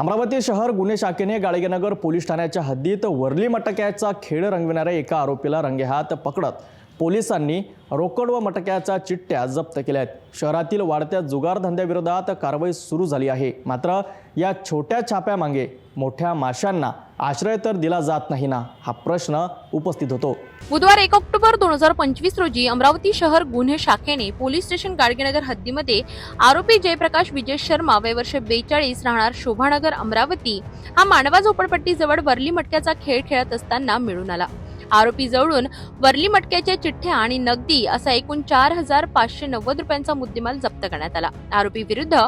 अमरावती शहर गुन्हे शाखेने गाडगेनगर पोलीस ठाण्याच्या हद्दीत वरली मटक्याचा खेळ रंगविणाऱ्या एका आरोपीला रंगेहात पकडत पोलिसांनी रोकड व मटक्याच्या चिठ्ठ्या जप्त केल्या आहेत. शहरातील वाढत्या जुगार धंद्याविरोधात कारवाई सुरू झाली आहे. मात्र या छोट्या छाप्यामागे मोठ्या माशांना आश्रय तर दिला जात नाही ना हा प्रश्न उपस्थित होतो. बुधवार एक ऑक्टोबर दोन हजार पंचवीस रोजी अमरावती शहर गुन्हे शाखेने पोलीस स्टेशन गाडगेनगर हद्दीमध्ये आरोपी जयप्रकाश विजय शर्मा वय वर्ष बेचाळीस राहणार शोभानगर अमरावती हा मांडवा झोपडपट्टीजवळ वरली मटक्याचा खेळ खेळत असताना मिळून आला. आरोपी जवळून वरली मटक्याच्या चिठ्ठ्या आणि नगदी असा एकूण चार हजार पाचशे नव्वद रुपयांचा मुद्देमाल जप्त करण्यात आला. आरोपी विरुद्ध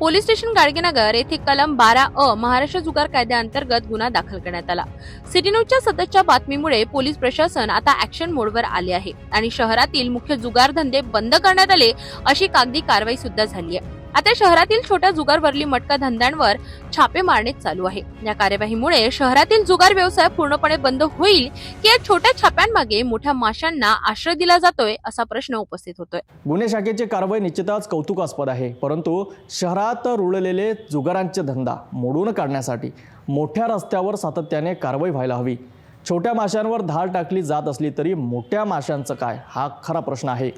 पोलीस स्टेशन गाडगेनगर येथे कलम बारा अ महाराष्ट्र जुगार कायद्याअंतर्गत गुन्हा दाखल करण्यात आला. सिटी न्यूजच्या सततच्या बातमीमुळे पोलीस प्रशासन आता ऍक्शन मोडवर आले आहे आणि शहरातील मुख्य जुगार धंदे बंद करण्यात आले अशी कागदी कारवाई सुद्धा झाली आहे. आता शहरातील छोट्या जुगारवरली मटका धंद्यांवर छापे मारणे चालू आहे. या कार्यवाहीमुळे शहरातील जुगार व्यवसाय पूर्णपणे बंद होईल की या छोट्या छाप्यांमागे मोठ्या माशांना आश्रय दिला जातोय असा प्रश्न उपस्थित होतोय. गुन्हे शाखेची कारवाई निश्चितच कौतुकास्पद आहे परंतु शहरात रुळलेले जुगारांचे धंदा मोडून काढण्यासाठी मोठ्या रस्त्यावर सातत्याने कारवाई व्हायला हवी. छोट्या माशांवर धाड टाकली जात असली तरी मोठ्या माशांचं काय? हा खरा प्रश्न आहे.